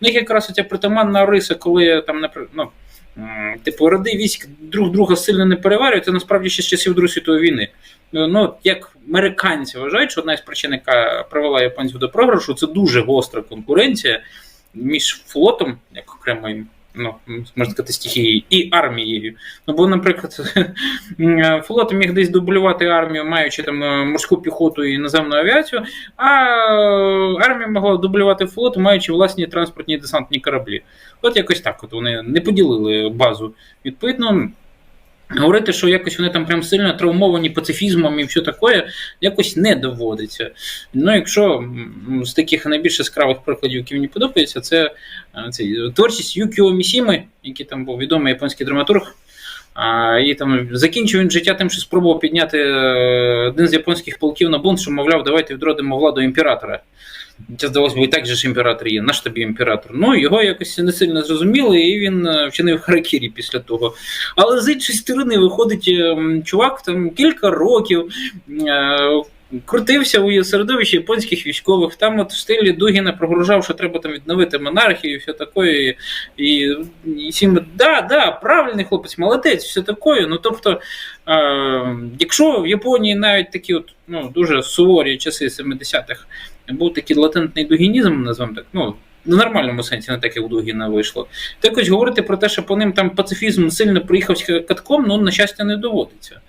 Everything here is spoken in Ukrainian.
В них якраз ця притаманна риса, коли там, ну, типу, роди військ друг друга сильно не переварюють, це насправді ще з часів Другої світової війни. Ну, Ну, як американці вважають, що одна із причин, яка привела японців до програшу, це дуже гостра конкуренція між флотом, як окремою, ну, можна сказати, стихією, і армією. Ну, бо, наприклад, флот міг десь дублювати армію, маючи там е, морську піхоту і наземну авіацію, а армія могла дублювати флот, маючи власні транспортні і десантні кораблі. От якось так. От вони не поділили базу. Відповідно. Говорити, що якось вони там прям сильно травмовані пацифізмом і все таке, якось не доводиться. Ну, якщо з таких найбільш яскравих прикладів, які мені подобаються, це, е, це творчість Юкіо Місіми, який там був відомий японський драматург. А, і там закінчив він життя тим, що спробував підняти е, один з японських полків на бунт, що, мовляв, давайте відродимо владу імператора. Це здалося б, і так же ж імператор є. Наш тобі імператор? Ну, його якось не сильно зрозуміли, і він е, вчинив харакірі після того. Але з іншої сторони виходить ем, чувак там кілька років. Крутився у середовищі японських військових, там от в стилі Дугіна прогружав, що треба там відновити монархію і все таке. І, і, всім, да, да, правильний хлопець, молодець, все таке. Ну тобто, е, якщо в Японії навіть такі от, ну, дуже суворі часи 70-х був такий латентний дугінізм, назвемо так, ну, в нормальному сенсі, не так як у Дугіна вийшло. Якось говорити про те, що по ним там пацифізм сильно приїхав катком, ну, на щастя, не доводиться.